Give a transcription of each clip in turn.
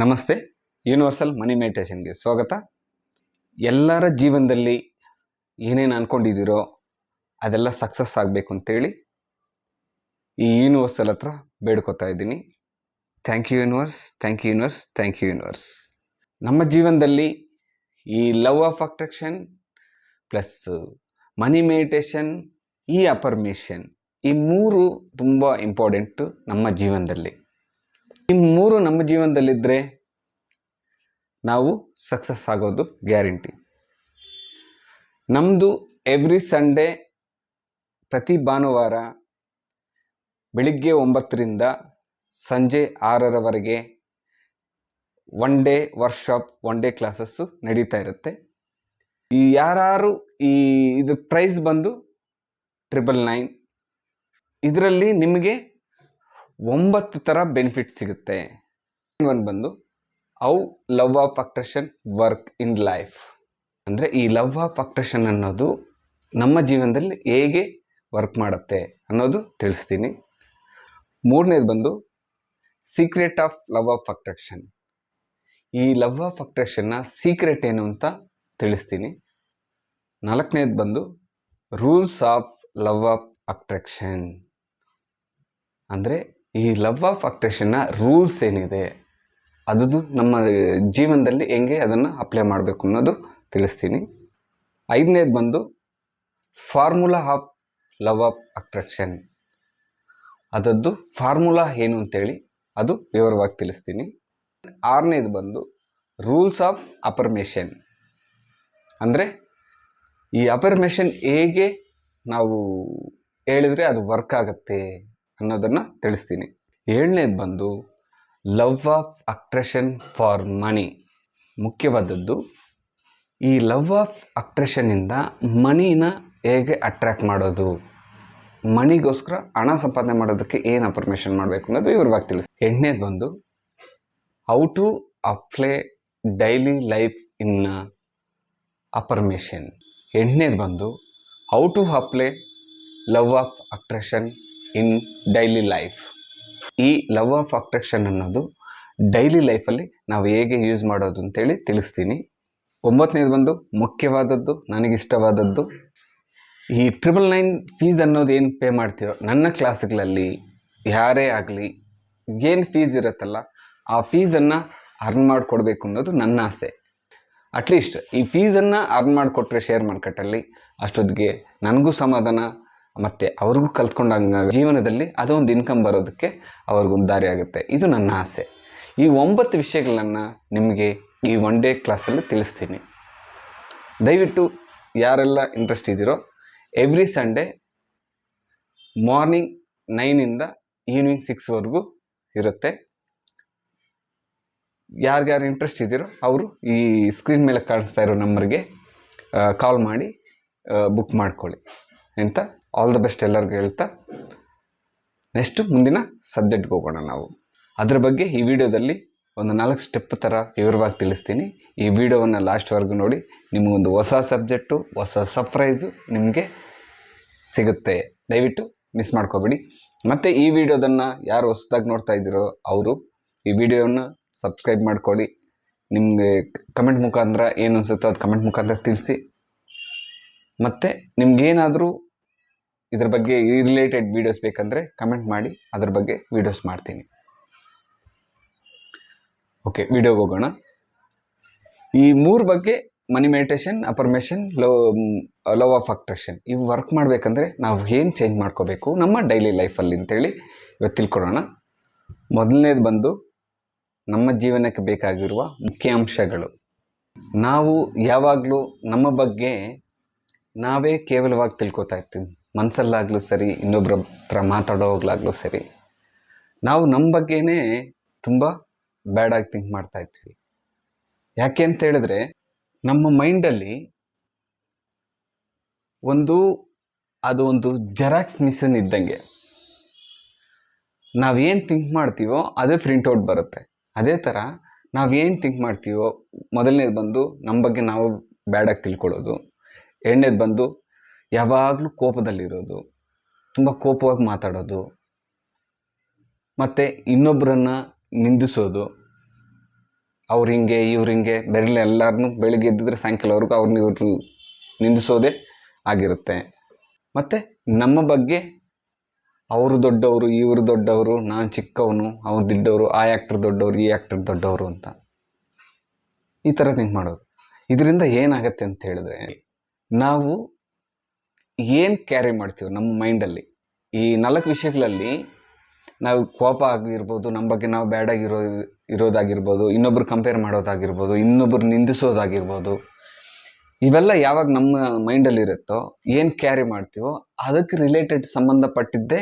ನಮಸ್ತೆ, ಯೂನಿವರ್ಸಲ್ ಮನಿ ಮೆಡಿಟೇಷನ್ಗೆ ಸ್ವಾಗತ. ಎಲ್ಲರ ಜೀವನದಲ್ಲಿ ಏನೇನು ಅಂದ್ಕೊಂಡಿದ್ದೀರೋ ಅದೆಲ್ಲ ಸಕ್ಸಸ್ ಆಗಬೇಕು ಅಂತೇಳಿ ಈ ಯೂನಿವರ್ಸಲ್ ಹತ್ರ ಬೇಡ್ಕೊತಾ ಇದ್ದೀನಿ. Thank you universe, thank you universe, thank you universe. ನಮ್ಮ ಜೀವನದಲ್ಲಿ ಈ love of attraction plus money meditation ಈ ಅಪರ್ಮೇಷನ್ ಈ ಮೂರು ತುಂಬ ಇಂಪಾರ್ಟೆಂಟು ನಮ್ಮ ಜೀವನದಲ್ಲಿ. ಈ ಮೂರು ನಮ್ಮ ಜೀವನದಲ್ಲಿದ್ದರೆ ನಾವು ಸಕ್ಸಸ್ ಆಗೋದು ಗ್ಯಾರಂಟಿ ನಮ್ಮದು ಎವ್ರಿ ಸಂಡೇ ಪ್ರತಿ ಭಾನುವಾರ ಬೆಳಿಗ್ಗೆ ಒಂಬತ್ತರಿಂದ ಸಂಜೆ ಆರರವರೆಗೆ one day workshop one day classes ನಡೀತಾ ಇರುತ್ತೆ. ಈ ಯಾರು ಈ ಇದು ಪ್ರೈಸ್ ಬಂದು ಟ್ರಿಬಲ್ ನೈನ್ ಇದರಲ್ಲಿ ನಿಮಗೆ ಒಂಬತ್ತು ಥರ ಬೆನಿಫಿಟ್ ಸಿಗುತ್ತೆ. ಒಂದು ಬಂದು how love of attraction work in life ಅಂದರೆ ಈ ಲವ್ ಆಫ್ ಅಟ್ರಾಕ್ಷನ್ ಅನ್ನೋದು ನಮ್ಮ ಜೀವನದಲ್ಲಿ ಹೇಗೆ ವರ್ಕ್ ಮಾಡುತ್ತೆ ಅನ್ನೋದು ತಿಳಿಸ್ತೀನಿ. ಮೂರನೇದು ಬಂದು secret of love of attraction ಈ ಲವ್ ಆಫ್ ಅಟ್ರಾಕ್ಷನ್ನ ಸೀಕ್ರೆಟ್ ಏನು ಅಂತ ತಿಳಿಸ್ತೀನಿ. ನಾಲ್ಕನೇದು ಬಂದು rules of love of attraction ಅಂದರೆ ಈ ಲವ್ ಆಫ್ ಅಟ್ರಾಕ್ಷನ್ನ ರೂಲ್ಸ್ ಏನಿದೆ? ಅದು ನಮ್ಮ ಜೀವನದಲ್ಲಿ ಹೆಂಗೆ ಅದನ್ನು ಅಪ್ಲೈ ಮಾಡಬೇಕು ಅನ್ನೋದು ತಿಳಿಸ್ತೀನಿ. ಐದನೇದು ಬಂದು formula of love of attraction ಅದದ್ದು formula ಏನು ಅಂತೇಳಿ ಅದು ವಿವರವಾಗಿ ತಿಳಿಸ್ತೀನಿ. ಆರನೇದು ಬಂದು ರೂಲ್ಸ್ ಆಫ್ ಅಪರ್ಮೇಷನ್ ಅಂದರೆ ಈ ಅಪರ್ಮೇಷನ್ ಹೇಗೆ ನಾವು ಹೇಳಿದರೆ ಅದು ವರ್ಕ್ ಆಗುತ್ತೆ? ಅನ್ನೋದನ್ನು ತಿಳಿಸ್ತೀನಿ. ಏಳನೇದು ಬಂದು love of attraction for money ಮುಖ್ಯವಾದದ್ದು, ಈ ಲವ್ ಆಫ್ ಅಕ್ಟ್ರೆಷನಿಂದ ಮನಿನ ಹೇಗೆ ಅಟ್ರ್ಯಾಕ್ಟ್ ಮಾಡೋದು? ಮನಿಗೋಸ್ಕರ ಹಣ ಸಂಪಾದನೆ ಮಾಡೋದಕ್ಕೆ ಏನು ಅಪರ್ಮೇಷನ್ ಮಾಡಬೇಕು ಅನ್ನೋದು ಇವ್ರವಾಗಿ ತಿಳಿಸಿ. ಎಂಟನೇದು ಬಂದು how to apply daily life in affirmation ಎಂಟನೇದು ಬಂದು how to apply love of attraction in daily life. ಈ ಲವ್ ಆಫ್ ಅಟ್ರಾಕ್ಷನ್ ಅನ್ನೋದು ಡೈಲಿ ಲೈಫಲ್ಲಿ ನಾವು ಹೇಗೆ ಯೂಸ್ ಮಾಡೋದು ಅಂತೇಳಿ ತಿಳಿಸ್ತೀನಿ. ಒಂಬತ್ತನೇದು ಬಂದು ಮುಖ್ಯವಾದದ್ದು, ನನಗಿಷ್ಟವಾದದ್ದು. ಈ ಟ್ರಿಬಲ್ ನೈನ್ ಫೀಸ್ ಅನ್ನೋದು ಏನು ಪೇ ಮಾಡ್ತೀರೋ, ನನ್ನ ಕ್ಲಾಸ್ಗಳಲ್ಲಿ ಯಾರೇ ಆಗಲಿ ಏನು ಫೀಸ್ ಇರುತ್ತಲ್ಲ, ಆ ಫೀಸನ್ನು ಅರ್ನ್ ಮಾಡಿಕೊಡ್ಬೇಕು ಅನ್ನೋದು ನನ್ನ ಆಸೆ. ಅಟ್ಲೀಸ್ಟ್ ಈ ಫೀಸನ್ನು ಅರ್ನ್ ಮಾಡಿಕೊಟ್ರೆ ಶೇರ್ ಮಾರ್ಕೆಟಲ್ಲಿ ಅಷ್ಟೊತ್ತಿಗೆ ನನಗೂ ಸಮಾಧಾನ ಮತ್ತು ಅವ್ರಿಗೂ ಕಲ್ತ್ಕೊಂಡಂಗ ಜೀವನದಲ್ಲಿ ಅದೊಂದು ಇನ್ಕಮ್ ಬರೋದಕ್ಕೆ ಅವ್ರಿಗೊಂದು ದಾರಿ ಆಗುತ್ತೆ. ಇದು ನನ್ನ ಆಸೆ. ಈ ಒಂಬತ್ತು ವಿಷಯಗಳನ್ನು ನಿಮಗೆ ಈ ಒನ್ ಡೇ ಕ್ಲಾಸಲ್ಲಿ ತಿಳಿಸ್ತೀನಿ. ದಯವಿಟ್ಟು ಯಾರೆಲ್ಲ ಇಂಟ್ರೆಸ್ಟ್ ಇದ್ದೀರೋ ಎವ್ರಿ ಸಂಡೇ ಮಾರ್ನಿಂಗ್ ನೈನಿಂದ ಈವ್ನಿಂಗ್ ಸಿಕ್ಸ್ವರೆಗೂ ಇರುತ್ತೆ. ಯಾರ್ಯಾರು ಇಂಟ್ರೆಸ್ಟ್ ಇದ್ದೀರೋ ಅವರು ಈ ಸ್ಕ್ರೀನ್ ಮೇಲೆ ಕಾಣಿಸ್ತಾ ಇರೋ ನಂಬರ್ಗೆ ಕಾಲ್ ಮಾಡಿ ಬುಕ್ ಮಾಡ್ಕೊಳ್ಳಿ. ಅಂತ ಆಲ್ ದ ಬೆಸ್ಟ್ ಎಲ್ಲರಿಗೂ ಹೇಳ್ತಾ ನೆಕ್ಸ್ಟು ಮುಂದಿನ ಸಬ್ಜೆಕ್ಟ್ಗೆ ಹೋಗೋಣ ನಾವು. ಅದ್ರ ಬಗ್ಗೆ ಈ ವಿಡಿಯೋದಲ್ಲಿ ಒಂದು ನಾಲ್ಕು ಸ್ಟೆಪ್ ಥರ ವಿವರವಾಗಿ ತಿಳಿಸ್ತೀನಿ. ಈ ವಿಡಿಯೋವನ್ನು ಲಾಸ್ಟ್ವರೆಗೂ ನೋಡಿ, ನಿಮಗೊಂದು ಹೊಸ ಸಬ್ಜೆಕ್ಟು ಹೊಸ ಸರ್ಪ್ರೈಸು ನಿಮಗೆ ಸಿಗುತ್ತೆ. ದಯವಿಟ್ಟು ಮಿಸ್ ಮಾಡ್ಕೋಬೇಡಿ. ಮತ್ತು ಈ ವಿಡಿಯೋದನ್ನು ಯಾರು ಹೊಸದಾಗಿ ನೋಡ್ತಾ ಇದ್ದೀರೋ ಅವರು, ಈ ವಿಡಿಯೋವನ್ನು ಸಬ್ಸ್ಕ್ರೈಬ್ ಮಾಡ್ಕೊಳ್ಳಿ. ನಿಮಗೆ ಕಮೆಂಟ್ ಮುಖಾಂತರ ಏನು ಅನಿಸುತ್ತೋ ಅದು ಕಮೆಂಟ್ ಮುಖಾಂತರ ತಿಳಿಸಿ. ಮತ್ತು ನಿಮ್ಗೇನಾದರೂ ಇದ್ರ ಬಗ್ಗೆ ಈ ರಿಲೇಟೆಡ್ ವೀಡಿಯೋಸ್ ಬೇಕಂದರೆ ಕಮೆಂಟ್ ಮಾಡಿ, ಅದ್ರ ಬಗ್ಗೆ ವೀಡಿಯೋಸ್ ಮಾಡ್ತೀನಿ. ಓಕೆ ವಿಡಿಯೋಗೆ ಹೋಗೋಣ. ಈ ಮೂರು ಬಗ್ಗೆ money meditation affirmation love love of attraction ಇವು ವರ್ಕ್ ಮಾಡಬೇಕಂದ್ರೆ ನಾವು ಏನು ಚೇಂಜ್ ಮಾಡ್ಕೋಬೇಕು, ನಮ್ಮ ಡೈಲಿ ಲೈಫಲ್ಲಿ ಅಂತೇಳಿ ಇವತ್ತು ತಿಳ್ಕೊಳ್ಳೋಣ. ಮೊದಲನೇದು ಬಂದು ನಮ್ಮ ಜೀವನಕ್ಕೆ ಬೇಕಾಗಿರುವ ಮುಖ್ಯಾಂಶಗಳು. ನಾವು ಯಾವಾಗಲೂ ನಮ್ಮ ಬಗ್ಗೆ ನಾವೇ ಕೇವಲವಾಗಿ ತಿಳ್ಕೊತಾ ಇರ್ತೀವಿ. ಮನಸ್ಸಲ್ಲಾಗಲೂ ಸರಿ ಇನ್ನೊಬ್ಬರ ಹತ್ರ ಮಾತಾಡೋವಾಗಲಾಗಲೂ ಸರಿ, ನಾವು ನಮ್ಮ ಬಗ್ಗೆನೇ ತುಂಬ ಬ್ಯಾಡಾಗಿ ಥಿಂಕ್ ಮಾಡ್ತಾ ಇದ್ವಿ. ಯಾಕೆ ಅಂತ ಹೇಳಿದ್ರೆ, ನಮ್ಮ ಮೈಂಡಲ್ಲಿ ಒಂದು, ಅದು ಒಂದು ಜೆರಾಕ್ಸ್ ಮಿಷನ್ ಇದ್ದಂಗೆ. ನಾವೇನು ಥಿಂಕ್ ಮಾಡ್ತೀವೋ ಅದೇ ಪ್ರಿಂಟೌಟ್ ಬರುತ್ತೆ. ಅದೇ ಥರ ನಾವೇನು ಥಿಂಕ್ ಮಾಡ್ತೀವೋ, ಮೊದಲನೇದು ಬಂದು ನಮ್ಮ ಬಗ್ಗೆ ನಾವು ಬ್ಯಾಡಾಗಿ ತಿಳ್ಕೊಳ್ಳೋದು, ಎರಡನೇದು ಬಂದು ಯಾವಾಗಲೂ ಕೋಪದಲ್ಲಿರೋದು, ತುಂಬ ಕೋಪವಾಗಿ ಮಾತಾಡೋದು, ಮತ್ತು ಇನ್ನೊಬ್ಬರನ್ನು ನಿಂದಿಸೋದು. ಅವ್ರು ಹಿಂಗೆ, ಇವ್ರು ಹಿಂಗೆ ಬೆರಳು ಎಲ್ಲರನ್ನೂ ಬೆಳಿಗ್ಗೆ ಎದ್ದಿದ್ರೆ ಸಾಯಂಕಾಲವರೆಗೂ ಅವ್ರನ್ನ ಇವ್ರು ನಿಂದಿಸೋದೇ ಆಗಿರುತ್ತೆ. ಮತ್ತು ನಮ್ಮ ಬಗ್ಗೆ ಅವರು ದೊಡ್ಡವರು, ಇವರು ದೊಡ್ಡವರು, ನಾನು ಚಿಕ್ಕವನು, ಅವ್ರ ದಿಡ್ಡವರು, ಆ ಆ್ಯಕ್ಟ್ರ್ ದೊಡ್ಡವರು, ಈ ಆ್ಯಕ್ಟ್ರ್ ದೊಡ್ಡವರು ಅಂತ. ಈ ಥರ ಥಿಂಕ್ ಮಾಡೋದು. ಇದರಿಂದ ಏನಾಗತ್ತೆ ಅಂತ ಹೇಳಿದ್ರೆ, ನಾವು ಏನು ಕ್ಯಾರಿ ಮಾಡ್ತೀವಿ ನಮ್ಮ ಮೈಂಡಲ್ಲಿ ಈ ನಾಲ್ಕು ವಿಷಯಗಳಲ್ಲಿ ನಾವು ಕೋಪ ಆಗಿರ್ಬೋದು ನಮ್ಮ ಬಗ್ಗೆ ನಾವು ಬ್ಯಾಡಾಗಿರೋ ಇರೋದಾಗಿರ್ಬೋದು, ಇನ್ನೊಬ್ರು ಕಂಪೇರ್ ಮಾಡೋದಾಗಿರ್ಬೋದು, ಇನ್ನೊಬ್ರು ನಿಂದಿಸೋದಾಗಿರ್ಬೋದು, ಇವೆಲ್ಲ ಯಾವಾಗ ನಮ್ಮ ಮೈಂಡಲ್ಲಿ ಇರುತ್ತೋ, ಏನು ಕ್ಯಾರಿ ಮಾಡ್ತೀವೋ, ಅದಕ್ಕೆ ರಿಲೇಟೆಡ್ ಸಂಬಂಧಪಟ್ಟಿದ್ದೇ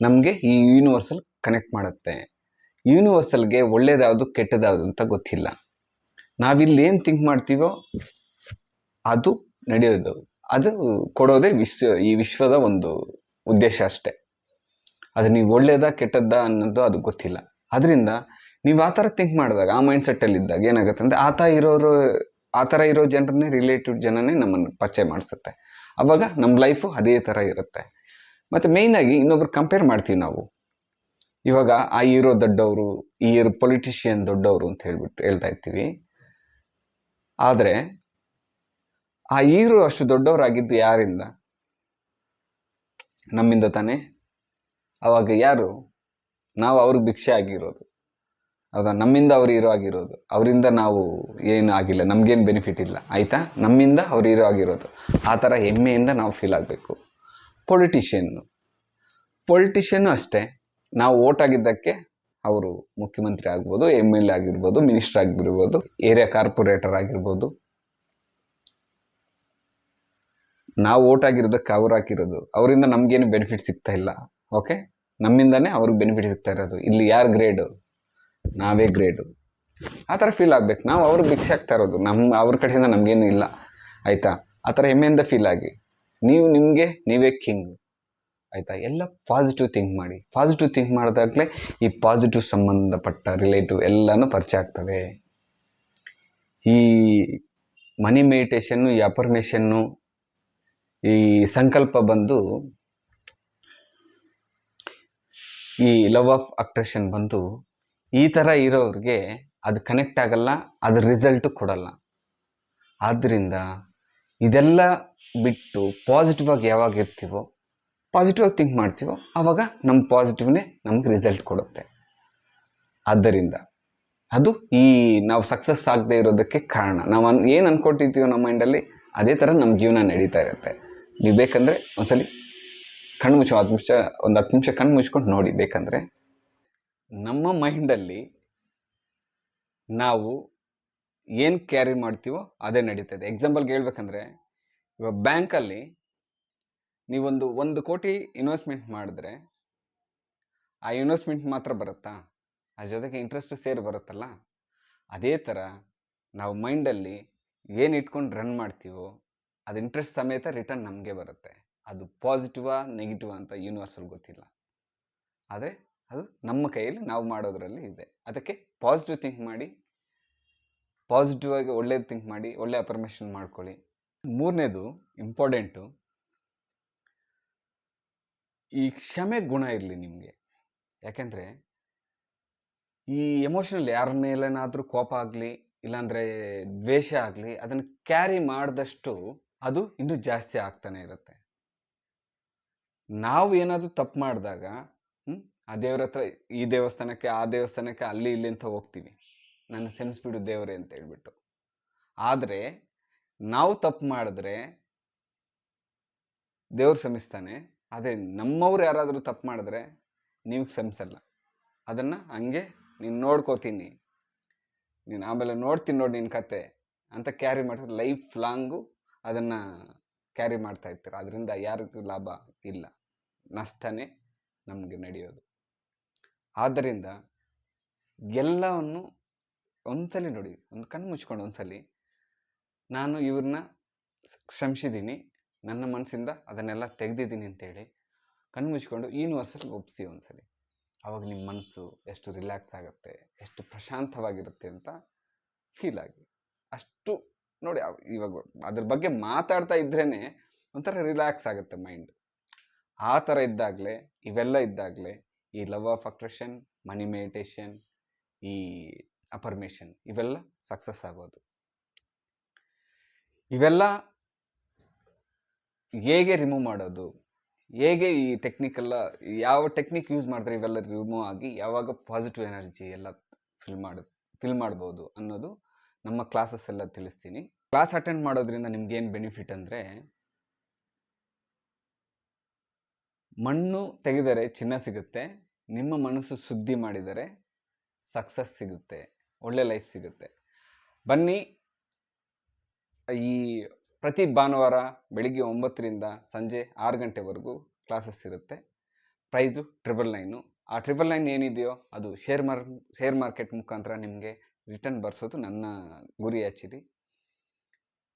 ನಮಗೆ ಈ ಯೂನಿವರ್ಸಲ್ ಕನೆಕ್ಟ್ ಮಾಡುತ್ತೆ. ಯೂನಿವರ್ಸಲ್ಗೆ ಒಳ್ಳೇದ್ಯಾವುದು ಕೆಟ್ಟದ್ಯಾವುದು ಅಂತ ಗೊತ್ತಿಲ್ಲ. ನಾವಿಲ್ಲಿ ಏನು ಥಿಂಕ್ ಮಾಡ್ತೀವೋ, ಅದು ನಡೆಯೋದು. ಅದು ಕೊಡೋದೇ ವಿಶ್ವ ಈ ವಿಶ್ವದ ಒಂದು ಉದ್ದೇಶ ಅಷ್ಟೇ. ಅದು ನೀವು ಒಳ್ಳೇದಾ ಕೆಟ್ಟದ್ದಾ ಅನ್ನೋದು ಅದು ಗೊತ್ತಿಲ್ಲ. ಅದರಿಂದ ನೀವು ಆ ಥರ ಥಿಂಕ್ ಮಾಡಿದಾಗ, ಆ ಮೈಂಡ್ ಸೆಟ್ಟಲ್ಲಿ ಇದ್ದಾಗ ಏನಾಗುತ್ತೆ ಅಂದರೆ, ಆ ಥರ ಇರೋರು, ಆ ಥರ ಇರೋ ಜನರನ್ನೇ ರಿಲೇಟಿವ್ ಜನನೇ ನಮ್ಮನ್ನು ಪರಿಚಯ ಮಾಡಿಸುತ್ತೆ. ಅವಾಗ ನಮ್ಮ ಲೈಫು ಅದೇ ಥರ ಇರುತ್ತೆ. ಮತ್ತು ಮೇಯ್ನಾಗಿ ಇನ್ನೊಬ್ರು ಕಂಪೇರ್ ಮಾಡ್ತೀವಿ ನಾವು. ಇವಾಗ ಆ ಹೀರೋ ದೊಡ್ಡವರು, ಈ ಪೊಲಿಟಿಷಿಯನ್ ದೊಡ್ಡವರು ಅಂತ ಹೇಳ್ಬಿಟ್ಟು ಹೇಳ್ತಾ ಇರ್ತೀವಿ. ಆದರೆ ಆ ಈರು ಅಷ್ಟು ದೊಡ್ಡವರಾಗಿದ್ದು ಯಾರಿಂದ? ನಮ್ಮಿಂದ ತಾನೇ. ಅವಾಗ ಯಾರು? ನಾವು ಅವ್ರಿಗೆ ಭಿಕ್ಷೆ ಆಗಿರೋದು. ಹೌದಾ? ನಮ್ಮಿಂದ ಅವ್ರು ಇರೋ ಆಗಿರೋದು. ಅವರಿಂದ ನಾವು ಏನು ಆಗಿಲ್ಲ. ನಮಗೇನು ಬೆನಿಫಿಟ್ ಇಲ್ಲ. ಆಯಿತಾ? ನಮ್ಮಿಂದ ಅವ್ರು ಇರೋ ಆಗಿರೋದು. ಆ ಥರ ಹೆಮ್ಮೆಯಿಂದ ನಾವು ಫೀಲ್ ಆಗಬೇಕು. ಪೊಲಿಟಿಷಿಯನ್ನು ಪೊಲಿಟಿಷಿಯನ್ನು ಅಷ್ಟೇ. ನಾವು ಓಟ್ ಆಗಿದ್ದಕ್ಕೆ ಅವರು ಮುಖ್ಯಮಂತ್ರಿ ಆಗ್ಬೋದು ಎಂ ಎಲ್ ಎ ಆಗಿರ್ಬೋದು ಮಿನಿಸ್ಟರ್ ಆಗಿರ್ಬೋದು ಏರಿಯಾ ಕಾರ್ಪೊರೇಟರ್ ಆಗಿರ್ಬೋದು. ನಾವು ಓಟ್ ಆಗಿರೋದಕ್ಕೆ ಅವ್ರು ಹಾಕಿರೋದು. ಅವರಿಂದ ನಮಗೇನು ಬೆನಿಫಿಟ್ ಸಿಗ್ತಾ ಇಲ್ಲ. ಓಕೆ ನಮ್ಮಿಂದನೇ ಅವ್ರಿಗೆ ಬೆನಿಫಿಟ್ ಸಿಗ್ತಾ ಇರೋದು. ಇಲ್ಲಿ ಯಾರು ಗ್ರೇಡು ನಾವೇ ಗ್ರೇಡು ಆ ಥರ ಫೀಲ್ ಆಗ್ಬೇಕು. ನಾವು ಅವ್ರಿಗೆ ಭಿಕ್ಷೆ ಆಗ್ತಾ ಇರೋದು. ನಮ್ಮ ಅವ್ರ ಕಡೆಯಿಂದ ನಮಗೇನು ಇಲ್ಲ. ಆಯಿತಾ? ಆ ಥರ ಹೆಮ್ಮೆಯಿಂದ ಫೀಲ್ ಆಗಿ. ನೀವು ನಿಮಗೆ, ನೀವೇ ಕಿಂಗ್ ಆಯಿತಾ? ಎಲ್ಲ ಪಾಸಿಟಿವ್ ಥಿಂಕ್ ಮಾಡಿ. ಪಾಸಿಟಿವ್ ಥಿಂಕ್ ಮಾಡಿದಾಗಲೇ ಈ ಪಾಸಿಟಿವ್ ಸಂಬಂಧಪಟ್ಟ ರಿಲೇಟಿವ್ ಎಲ್ಲನೂ ಪರಿಚಯ ಆಗ್ತವೆ. ಈ ಮನಿ ಮೆಡಿಟೇಷನ್ನು ಈ ಅಪರ್ಮೇಷನ್ನು ಈ ಸಂಕಲ್ಪ ಬಂದು ಈ ಲವ್ ಆಫ್ ಅಟ್ರಾಕ್ಷನ್ ಬಂದು ಈ ಥರ ಇರೋರಿಗೆ ಅದು ಕನೆಕ್ಟ್ ಆಗಲ್ಲ ಅದ್ರ ರಿಸಲ್ಟು ಕೊಡಲ್ಲ. ಆದ್ದರಿಂದ ಇದೆಲ್ಲ ಬಿಟ್ಟು ಪಾಸಿಟಿವ್ ಆಗಿ ಯಾವಾಗ ಇರ್ತೀವೋ ಪಾಸಿಟಿವ್ ಆಗಿ ಥಿಂಕ್ ಮಾಡ್ತೀವೋ, ಆವಾಗ ನಮ್ಮ ಪಾಸಿಟಿವ್ನೇ ನಮ್ಗೆ ರಿಸಲ್ಟ್ ಕೊಡುತ್ತೆ. ಆದ್ದರಿಂದ ಅದು ಈ ನಾವು ಸಕ್ಸಸ್ ಆಗದೆ ಇರೋದಕ್ಕೆ ಕಾರಣ. ನಾವು ಏನು ಅನ್ಕೊಟ್ಟಿರ್ತೀವೋ ನಮ್ಮ ಮೈಂಡಲ್ಲಿ ಅದೇ ಥರ ನಮ್ಮ ಜೀವನ ನಡೀತಾ ಇರುತ್ತೆ. ನೀವು ಬೇಕಂದರೆ ಒಂದ್ಸಲಿ ಕಣ್ಣು ಮುಚ್ಚು ಹತ್ತು ನಿಮಿಷ ಒಂದು ಹತ್ತು ನಿಮಿಷ ಕಣ್ಣು ಮುಚ್ಕೊಂಡು ನೋಡಿ ಬೇಕಂದರೆ. ನಮ್ಮ ಮೈಂಡಲ್ಲಿ ನಾವು ಏನು ಕ್ಯಾರಿ ಮಾಡ್ತೀವೋ ಅದೇ ನಡೀತದೆ. ಎಕ್ಸಾಂಪಲ್ಗೆ ಹೇಳ್ಬೇಕಂದ್ರೆ, ಇವಾಗ ಬ್ಯಾಂಕಲ್ಲಿ ನೀವೊಂದು ಒಂದು ಕೋಟಿ ಇನ್ವೆಸ್ಟ್ಮೆಂಟ್ ಮಾಡಿದ್ರೆ, ಆ ಇನ್ವೆಸ್ಟ್ಮೆಂಟ್ ಮಾತ್ರ ಬರುತ್ತಾ? ಅದ್ರ ಜೊತೆಗೆ ಇಂಟ್ರೆಸ್ಟ್ ಸೇರಿ ಬರುತ್ತಲ್ಲ? ಅದೇ ಥರ ನಾವು ಮೈಂಡಲ್ಲಿ ಏನು ಇಟ್ಕೊಂಡು ರನ್ ಮಾಡ್ತೀವೋ ಅದು ಇಂಟ್ರೆಸ್ಟ್ ಸಮೇತ ರಿಟರ್ನ್ ನಮಗೆ ಬರುತ್ತೆ. ಅದು ಪಾಸಿಟಿವಾ ನೆಗೆಟಿವ್ ಅಂತ ಯೂನಿವರ್ಸಲ್ ಗೊತ್ತಿಲ್ಲ. ಆದರೆ ಅದು ನಮ್ಮ ಕೈಯಲ್ಲಿ ನಾವು ಮಾಡೋದರಲ್ಲಿ ಇದೆ. ಅದಕ್ಕೆ ಪಾಸಿಟಿವ್ ಥಿಂಕ್ ಮಾಡಿ ಪಾಸಿಟಿವ್ ಆಗಿ ಒಳ್ಳೇದು ಥಿಂಕ್ ಮಾಡಿ, ಒಳ್ಳೆ ಅಪರ್ಮೇಷನ್ ಮಾಡ್ಕೊಳ್ಳಿ. ಮೂರನೇದು ಇಂಪಾರ್ಟೆಂಟು ಈ ಕ್ಷಮೆ ಗುಣ ಇರಲಿ ನಿಮಗೆ. ಯಾಕೆಂದರೆ ಈ ಎಮೋಷನಲ್ ಯಾರ ಮೇಲೇನಾದರೂ ಕೋಪ ಆಗಲಿ, ಇಲ್ಲಾಂದರೆ ದ್ವೇಷ ಆಗಲಿ, ಅದನ್ನು ಕ್ಯಾರಿ ಮಾಡಿದಷ್ಟು ಅದು ಇನ್ನೂ ಜಾಸ್ತಿ ಆಗ್ತಾನೆ ಇರುತ್ತೆ. ನಾವು ಏನಾದರೂ ತಪ್ಪು ಮಾಡಿದಾಗ ಆ ದೇವ್ರ ಹತ್ರ ಈ ದೇವಸ್ಥಾನಕ್ಕೆ, ಆ ದೇವಸ್ಥಾನಕ್ಕೆ ಅಲ್ಲಿ ಇಲ್ಲಿ ಅಂತ ಹೋಗ್ತೀವಿ. ನನ್ನ ಸೆನ್ಸ್ಬಿಡು ದೇವರೇ ಅಂತ ಹೇಳ್ಬಿಟ್ಟು. ಆದರೆ, ನಾವು ತಪ್ಪು ಮಾಡಿದ್ರೆ ದೇವ್ರು ಶ್ರಮಿಸ್ತಾನೆ ಅದೇ ನಮ್ಮವ್ರು ಯಾರಾದರೂ ತಪ್ಪು ಮಾಡಿದ್ರೆ ನೀವು ಶ್ರಮಿಸಲ್ಲ ಅದನ್ನು ಹಂಗೆ ನೀನು ನೋಡ್ಕೋತೀನಿ. ನೀನು ಆಮೇಲೆ ನೋಡ್ತೀನಿ ನೋಡಿ ನಿನ್ನ ಕತೆ ಅಂತ ಕ್ಯಾರಿ ಮಾಡಿದ್ರೆ ಲೈಫ್ ಲಾಂಗು ಅದನ್ನು ಕ್ಯಾರಿ ಮಾಡ್ತಾ ಇರ್ತೀರ. ಅದರಿಂದ ಯಾರಿಗೂ ಲಾಭ ಇಲ್ಲ. ನಷ್ಟನೇ ನಮಗೆ ನಡೆಯೋದು. ಆದ್ದರಿಂದ ಎಲ್ಲವನ್ನು ಒಂದ್ಸಲಿ ನೋಡಿ, ಒಂದು ಕಣ್ಣು ಮುಚ್ಕೊಂಡು ಒಂದ್ಸಲಿ ನಾನು ಇವ್ರನ್ನ ಕ್ಷಮಿಸಿದ್ದೀನಿ ನನ್ನ ಮನಸ್ಸಿಂದ ಅದನ್ನೆಲ್ಲ ತೆಗೆದಿದ್ದೀನಿ ಅಂತೇಳಿ ಕಣ್ಣು ಮುಚ್ಕೊಂಡು ಯೂನಿವರ್ಸಲ್ಲಿ ಒಪ್ಪಿಸಿ ಒಂದ್ಸಲಿ. ಆವಾಗ ನಿಮ್ಮ ಮನಸ್ಸು ಎಷ್ಟು ರಿಲ್ಯಾಕ್ಸ್ ಆಗುತ್ತೆ, ಎಷ್ಟು ಪ್ರಶಾಂತವಾಗಿರುತ್ತೆ ಅಂತ ಫೀಲ್ ಆಗಿ. ಅಷ್ಟು ನೋಡಿ ಇವಾಗ ಅದ್ರ ಬಗ್ಗೆ ಮಾತಾಡ್ತಾ ಇದ್ರೇ ಒಂಥರ ರಿಲ್ಯಾಕ್ಸ್ ಆಗುತ್ತೆ ಮೈಂಡ್ ಆ ಥರ ಇದ್ದಾಗಲೇ, ಇವೆಲ್ಲ ಇದ್ದಾಗಲೇ ಈ love of attraction money meditation ಈ ಅಪರ್ಮೇಷನ್ ಇವೆಲ್ಲ ಸಕ್ಸಸ್ ಆಗೋದು. ಇವೆಲ್ಲ ಹೇಗೆ ರಿಮೂವ್ ಮಾಡೋದು? ಹೇಗೆ ಈ ಟೆಕ್ನಿಕೆಲ್ಲ ಯಾವ ಟೆಕ್ನಿಕ್ ಯೂಸ್ ಮಾಡಿದ್ರೆ ಇವೆಲ್ಲ ರಿಮೂವ್ ಆಗಿ ಯಾವಾಗ ಪಾಸಿಟಿವ್ ಎನರ್ಜಿ ಎಲ್ಲ ಫಿಲ್ ಮಾಡ ಫಿಲ್ ಮಾಡ್ಬೋದು ಅನ್ನೋದು ನಮ್ಮ ಕ್ಲಾಸಸ್ ಎಲ್ಲ ತಿಳಿಸ್ತೀನಿ. ಕ್ಲಾಸ್ ಅಟೆಂಡ್ ಮಾಡೋದ್ರಿಂದ ನಿಮ್ಗೇನು ಬೆನಿಫಿಟ್ ಅಂದರೆ, ಮಣ್ಣು ತೆಗೆದರೆ ಚಿನ್ನ ಸಿಗುತ್ತೆ, ನಿಮ್ಮ ಮನಸ್ಸು ಸುದ್ದಿ ಮಾಡಿದರೆ ಸಕ್ಸಸ್ ಸಿಗುತ್ತೆ, ಒಳ್ಳೆ ಲೈಫ್ ಸಿಗುತ್ತೆ. ಬನ್ನಿ, ಈ ಪ್ರತಿ ಭಾನುವಾರ ಬೆಳಿಗ್ಗೆ ಒಂಬತ್ತರಿಂದ ಸಂಜೆ ಆರು ಗಂಟೆವರೆಗೂ ಕ್ಲಾಸಸ್ ಇರುತ್ತೆ. ಪ್ರೈಸು ಟ್ರಿಬಲ್ ನೈನು ಆ ಟ್ರಿಬಲ್ ನೈನ್ ಏನಿದೆಯೋ ಅದು ಶೇರ್ ಮಾರ್ ಶೇರ್ ಮಾರ್ಕೆಟ್ ಮುಖಾಂತರ ನಿಮಗೆ ರಿಟರ್ನ್ ಬರ್ಸೋದು ನನ್ನ ಗುರಿ ಆ್ಯಕ್ಚುಲಿ.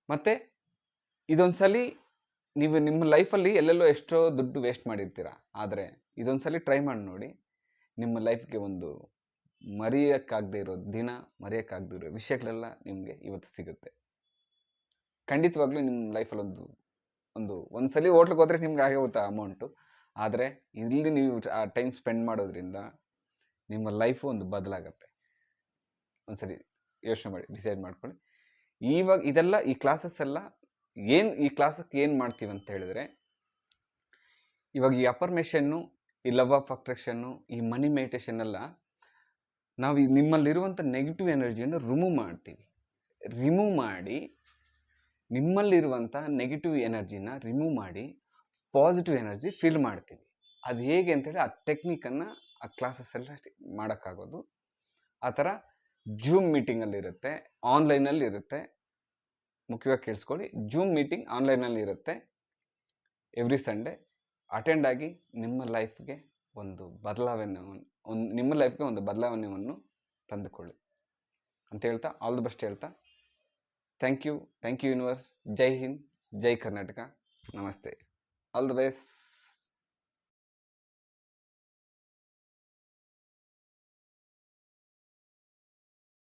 ಮತ್ತು ಇದೊಂದು ಸಲ ನೀವು ನಿಮ್ಮ ಲೈಫಲ್ಲಿ ಎಲ್ಲೆಲ್ಲೋ ಎಷ್ಟೋ ದುಡ್ಡು ವೇಸ್ಟ್ ಮಾಡಿರ್ತೀರ, ಆದರೆ ಇದೊಂದು ಸಲ ಟ್ರೈ ಮಾಡಿ ನೋಡಿ. ನಿಮ್ಮ ಲೈಫ್ಗೆ ಒಂದು ಮರೆಯೋಕ್ಕಾಗದೇ ಇರೋ ದಿನ, ಮರೆಯೋಕ್ಕಾಗದೇ ಇರೋ ವಿಷಯಗಳೆಲ್ಲ ನಿಮಗೆ ಇವತ್ತು ಸಿಗುತ್ತೆ. ಖಂಡಿತವಾಗ್ಲೂ ನಿಮ್ಮ ಲೈಫಲ್ಲಿ ಒಂದು ಒಂದು ಒಂದು ಸಲ ಹೋಟ್ಲಿಗೆ ಹೋದ್ರೆ ನಿಮ್ಗೆ ಆಗೇ ಹೋಗುತ್ತೆ ಅಮೌಂಟು ಆದರೆ ಇಲ್ಲಿ ನೀವು ಆ ಟೈಮ್ ಸ್ಪೆಂಡ್ ಮಾಡೋದ್ರಿಂದ ನಿಮ್ಮ ಲೈಫು ಒಂದು ಬದಲಾಗತ್ತೆ. ಒಂದ್ಸರಿ ಯೋಚನೆ ಮಾಡಿ, ಡಿಸೈಡ್ ಮಾಡ್ಕೊಳ್ಳಿ. ಇವಾಗ ಇದೆಲ್ಲ, ಈ ಕ್ಲಾಸಸ್ ಎಲ್ಲ ಏನು, ಈ ಕ್ಲಾಸಕ್ಕೆ ಏನು ಮಾಡ್ತೀವಿ ಅಂತ ಹೇಳಿದ್ರೆ, ಇವಾಗ ಈ ಅಪರ್ಮೇಷನ್ನು ಈ ಲವ್ ಆಫ್ ಅಟ್ರಾಕ್ಷನ್ನು ಈ ಮನಿ ಮೆಡಿಟೇಷನ್ ಎಲ್ಲ ನಾವು ನಿಮ್ಮಲ್ಲಿರುವಂಥ ನೆಗೆಟಿವ್ ಎನರ್ಜಿಯನ್ನು ರಿಮೂವ್ ಮಾಡ್ತೀವಿ. ರಿಮೂವ್ ಮಾಡಿ, ನಿಮ್ಮಲ್ಲಿರುವಂಥ ನೆಗೆಟಿವ್ ಎನರ್ಜಿನ ರಿಮೂವ್ ಮಾಡಿ ಪಾಸಿಟಿವ್ ಎನರ್ಜಿ ಫೀಲ್ ಮಾಡ್ತೀವಿ. ಅದು ಹೇಗೆ ಅಂತೇಳಿ ಆ ಟೆಕ್ನಿಕನ್ನು ಆ ಕ್ಲಾಸಸ್ ಎಲ್ಲ ಮಾಡೋಕ್ಕಾಗೋದು. ಆ ಥರ ಜೂಮ್ ಮೀಟಿಂಗಲ್ಲಿ ಇರುತ್ತೆ ಆನ್ಲೈನಲ್ಲಿ ಇರುತ್ತೆ. ಮುಖ್ಯವಾಗಿ ಕೇಳಿಸ್ಕೊಳ್ಳಿ ಜೂಮ್ ಮೀಟಿಂಗ್ ಆನ್ಲೈನಲ್ಲಿ ಇರುತ್ತೆ. ಎವ್ರಿ ಸಂಡೇ ಅಟೆಂಡ್ ಆಗಿ ನಿಮ್ಮ ಲೈಫ್ಗೆ ಒಂದು ಬದಲಾವಣೆ, ಒಂದು, ನಿಮ್ಮ ಲೈಫ್ಗೆ ಒಂದು ಬದಲಾವಣೆಯನ್ನು ತಂದುಕೊಳ್ಳಿ. ಅಂತ ಹೇಳ್ತಾ ಆಲ್ ದಿ ಬೆಸ್ಟ್ ಹೇಳ್ತಾ thank you thank you universe ಜೈ ಹಿಂದ್ ಜೈ ಕರ್ನಾಟಕ ನಮಸ್ತೆ ಆಲ್ ದ ಬೆಸ್ಟ್